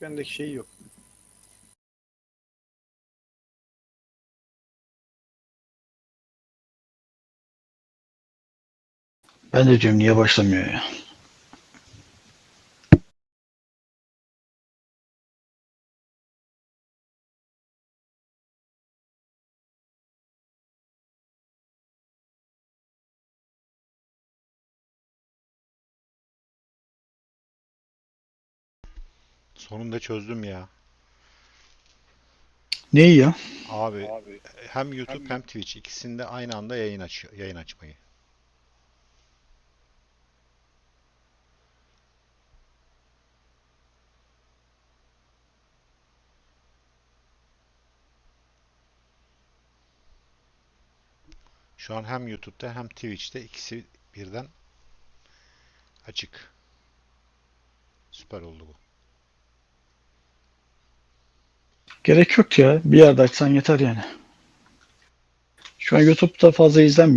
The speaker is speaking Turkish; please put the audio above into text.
bendeki şey yok. Ben de diyorum niye başlamıyor ya. Sonunda çözdüm ya. Neyi ya? Abi hem YouTube hem Twitch ikisinde aynı anda yayın aç yayın açmayı. Şu an hem YouTube'da hem Twitch'te ikisi birden açık. Süper oldu bu. Gerek yok ya. Bir yerde açsan yeter yani. Şu an YouTube'da fazla izlenmiyor.